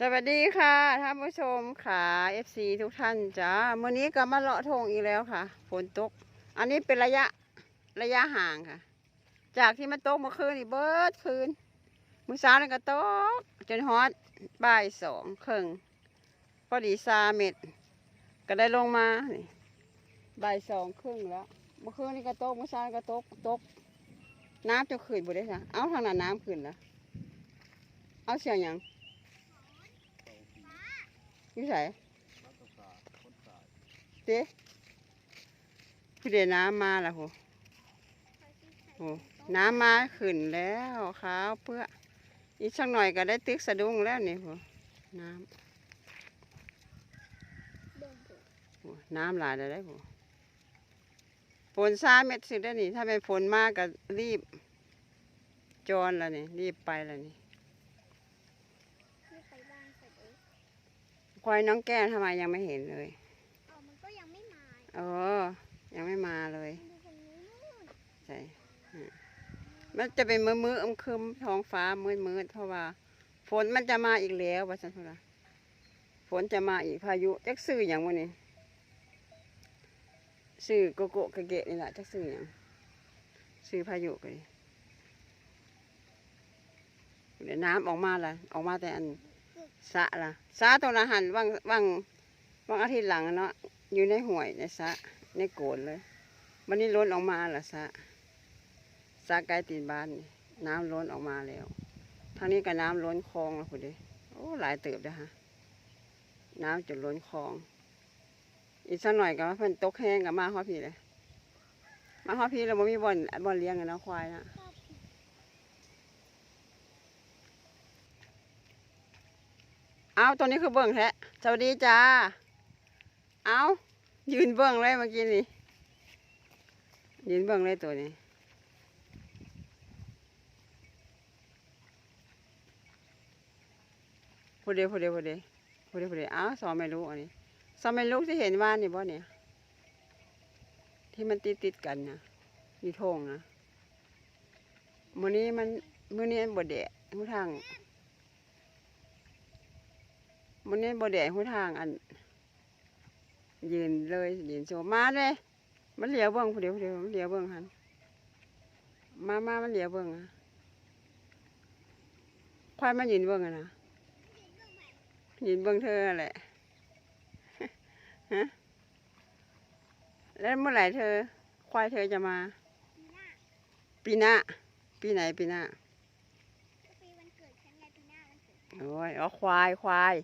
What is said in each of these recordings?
สวัสดีค่ะท่านผู้ชมค่ะ FC ทุกท่านจ้ามื่อนี้ก็มาเลาะทงอีกแล้วค่ะฝนตก อันนี้เป็นระยะระยะห่างค่ะ จากที่มันตกเมื่อคืนนี่เบิดคืนมื้อเช้านี่ก็ตก จนฮอดบ่ายสองครึ่งพอดีซาเม็ด ก็ได้ลงมาบ่ายสองครึ่งแล้วเมื่อคืนนี่ก็ตกเมื่อเช้านี่ก็ตกตก น้ำจะขึ้นบ่ได้ค่ะเอาทางนั้นน้ำขึ้นแล้วเอาเสียงยัง อยู่ไสเด้พี่เดน้ำมาแล้วโหโหน้ำมาขึ้นแล้วขาวเพื่ออีกสักหน่อยก็ได้ตึกสะดุ้งแล้วนี่โหน้ำโหน้ำหลายแล้วได้โหฝนซาเม็ดสิได้นี่ ถ้าเป็นฝนมากก็รีบ จรแล้วนี่ รีบไปแล้วนี่ ควายน้องแก้วทำไมยังไม่เห็นเลยเอามันก็ยังไม่มาเออยังไม่มาเลยดูตรงนี้นู่นใช่อืมมันจะเป็นมือมือๆอึมครึมท้องฟ้ามืดมืดๆเพราะว่า ฝนมันจะมาอีกแล้วว่าสันทุละฝนจะมาอีกพายุจักซื้ออย่างวันนี้ซื้อโกโกะกะเกะนี่แหละจักซื้ออย่างซื้อพายุกันเดี๋ยวน้ำออกมาละออกมาแต่อัน สะละสะตรงนั้นหันว่างว่างว่างอาทิตย์หลังเนาะอยู่ในห่วยในสะในโกนเลย วันนี้ล้นออกมาละสะสะไกลตีนบ้านนี่น้ำล้นออกมาแล้วทางนี้ก็น้ำล้นคลองแล้วคุณดิโอ้หลายเติบนะฮะน้ำจนล้นคลอง อีกสักหน่อยก็เพิ่นตกแห้งกับมาฮอพี่เลยมาฮอพี่แล้วบ่มีบ่อนบ่อนเลี้ยงกันนะควายนะ เอาตัวนี้คือเบิ่งแท้สวัสดีจ้า เอายืนเบิ่งเลยเมื่อกี้นี่ยืนเบิ่งเลยตัวนี้ พูดเดียวพูดเดียวพูดเดียวพูดเดียวพูดเดียวอ้าวสอไม่รู้อันนี้สอไม่รู้ที่เห็นว่านี่บ่เนี่ย ที่มันติดติดกันนะมีโทงนะมือนี้มันมือนี้มันบ่แดดหูทาง มื้อนี้บ่แดดหูทางอัน ยืนเลยยืนโชว์มาเลย มันเหลียวเบิ่งผู้เดียวผู้เดียวมันเหลียวเบิ่งหันมามามันเหลียวเบิ่งอะควายมายืนเบิ่งอะนะยืนเบิ่งเธอแหละฮะแล้วเมื่อไหร่เธอ ควายเธอจะมา ปีหน้าปีไหนปีหน้าก็ปีวันเกิดฉันไงปีหน้าวันเกิดโอ้ยอ๋อควายควาย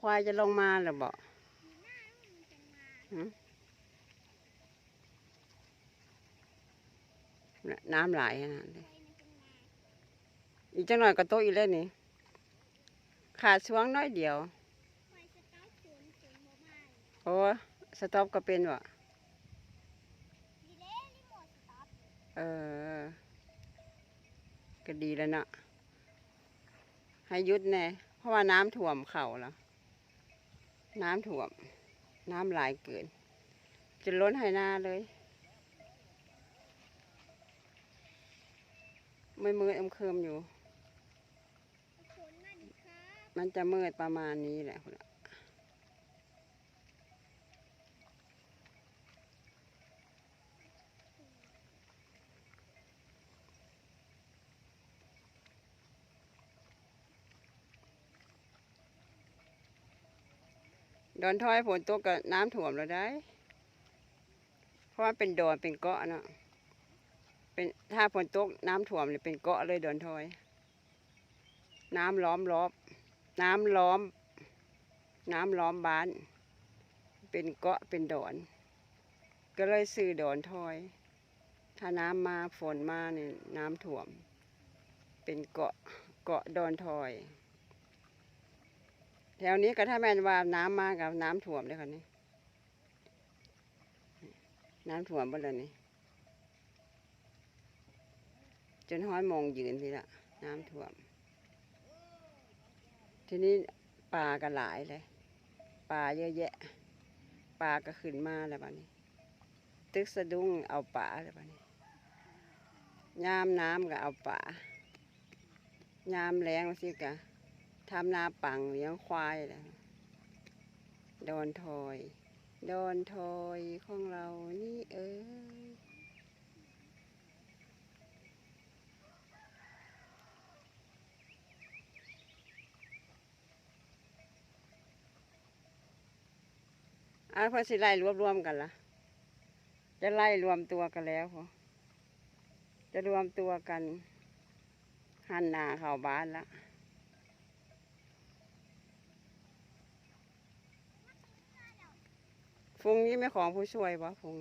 ควายจะลงมาหรือบอกปีหน้าน้ำไหลขนาดนจะมาอีกจังหน่อยก็โตอีกแล้วนี่ ขาดช่วงน้อยเดียว โอ้สต็อปก็เป็นวะเออ ก็ดีแล้วเนาะให้ยุดแน่เพราะว่าน้ำท่วมเข่าแล้ว น้ำท่วม น้ำไหลายเกินจะล้นไหนาเลย ไม่มืดอมเคิมอยู่ฝนมาดีครับมันจะมืดประมาณนี้แหละคุณ ดอนท้อยฝนตกกับน้ำท่วมแล้วได้ เพราะว่าเป็นดอนเป็นเกาะเนาะเป็นถ้าฝนตกน้ำท่วมเลยเป็นเกาะเลยดอนทอย น้ำล้อมรอบ น้ำล้อม น้ำล้อมบ้าน เป็นเกาะเป็นดอน ก็เลยซื้อดอนทอย ถ้าน้ำมาฝนมาเนี่ยน้ำท่วม เป็นเกาะเกาะดอนทอย แถวนี้ก็ถ้าแม่นว่าน้ำมากับน้ำท่วมเลยค่ะนี่น้ำท่วมหมดเลยนี่จนห้อยมองยืนทีละน้ำท่วม ทีนี้ปลาก็หลายเลยปลาเยอะแยะปลาก็ขึ้นมาแล้วบ้านี้ ตึกสะดุ้งเอาปลาแล้วบ้านี้ยามน้ำก็เอาปลายามแรงสิกะ ทำนาปังเลี้ยงควายแหละดอนทอย ดอนทอยของเรานี่เอ้ยอันพอสิไล่รวบรวมกันละจะไล่รวมตัวกันแล้วพอจะรวมตัวกัน หันหน้าเข้าบ้านละ ฟงนี้ไม่ของผู้ช่วยวะฟุง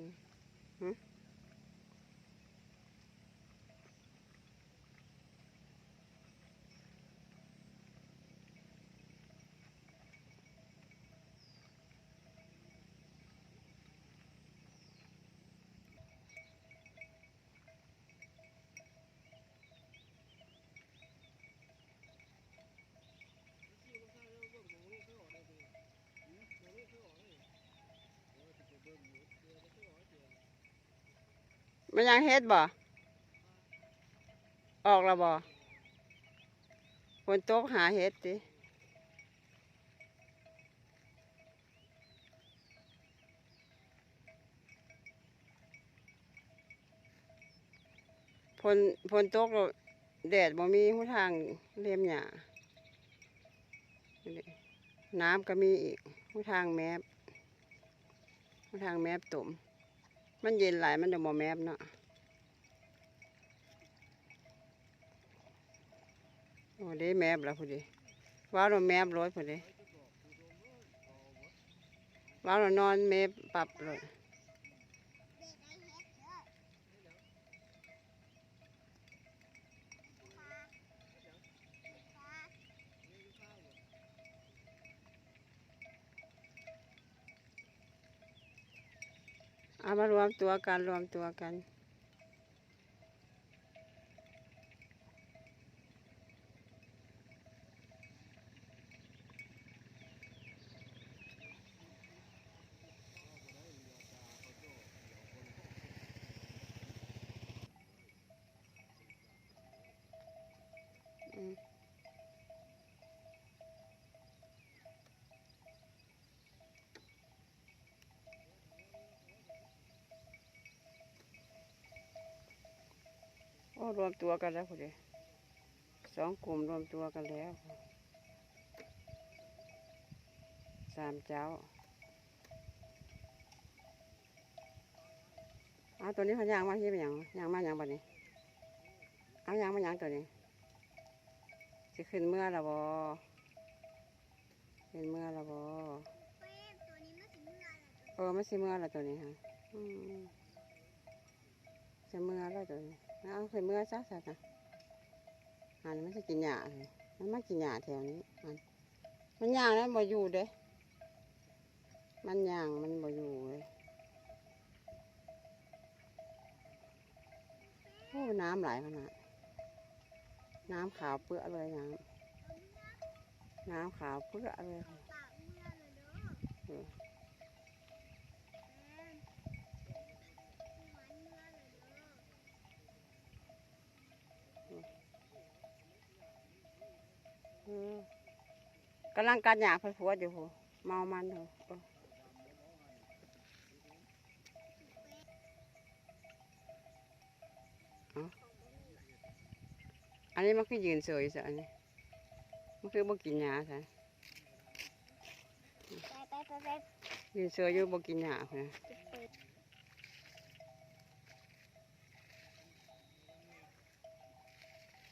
มันยังเฮ็ดบ่ ออกล้วบ่ฝนตกหาเฮ็ดติฝนฝนตกแดดบ่มีหูทางเลียมหญ้าดน้ำก็มีอีกหูทางแมบหูทางแมบตุ่ม มันเย็นหลายมันจะบอแมบเนาะโอ้เด้แมบแล้วพอดีว้าวเราแมบรถพอดีว้าวเรานอนแมบปรับเลย เอามารวมตัวกันรวมตัวกัน รวมตัวกันแล้วพอดีสองกลุ่มรวมตัวกันแล้ว สามเจ้าเอาตัวนี้เขาย่างมาที่เป็นหยังย่างมาอย่างบัดนี้ เอาย่างมาอย่างตัวนี้สิขึ้นเมื่อละบอเป็นเมื่อละบอเออไม่ใช่เมื่อละตัวนี้ฮะจะเมื่อล้วตัวนี้ เอาขึ้นเมื่อซะซะนะอันมันจะกินหญ้าเลยมันมากินหญ้าแถวนี้อันมันย่างแล้วบ่อยู่เด้ มันย่างมันบ่อยู่เลยโอ้น้ำไหลขนาดน้ำขาวเปื้อเลยน้ำน้ำขาวเปื้อเลย ปากเมื่อเลยเด้อ เออ เฟ้มมันเมื่อเลยเด้อ เออกำลังกัดหยาพัดพวดอยู่โหเมามันอยู่เถอะอันนี้มันคือยืนเฉยซะอันนี้มันคือบ่กินหญ้าซะไปไปไปไปยืนเฉยอยู่บ่กินหญ้าพุ่นน่ะจะเปิด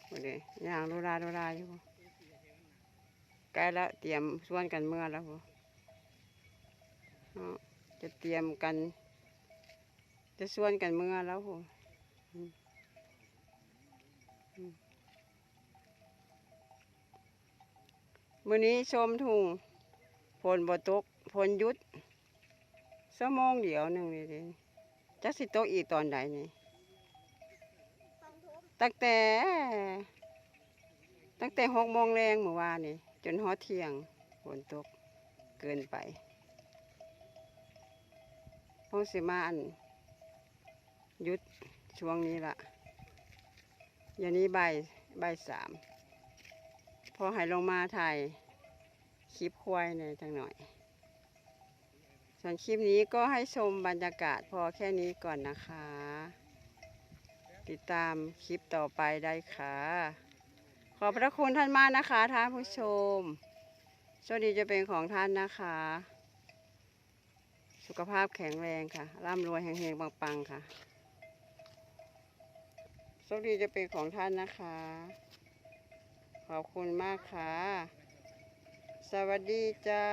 บ่ได้ย่างโดราโดราอยู่ ใกล้แล้วเตรียมส่วนกันเมื่อแล้วบ่อจะเตรียมกัน จะส่วนกันเมื่อแล้วบ่อืมอืมมื้อนี้ชมทุ่งฝนบ่ตกฝนยุดชั่วโมงเดียวหนึ่งนี่เด้จักสิโตอีกตอนใดนี่ฟังทุบตั้งแต่ ตั้งแต่หกโมงแรงเมื่อวานนี่ จนฮอดเที่ยงฝนตกเกินไปพงสิมาอันหยุดช่วงนี้ละอย่างนี้ใบายบ่ายสามพอใหายลงมาถ่ายคลิปควายหน่อยจังหน่อย ส่วนคลิปนี้ก็ให้ชมบรรยากาศพอแค่นี้ก่อนนะคะ ติดตามคลิปต่อไปได้ค่ะ ขอบพระคุณท่านมากนะคะท่านผู้ชมโชคดีจะเป็นของท่านนะคะ สุขภาพแข็งแรงค่ะ ร่ำรวยแห่งๆปังๆค่ะโชคดีจะเป็นของท่านนะคะ ขอบคุณมากค่ะ สวัสดีจ้า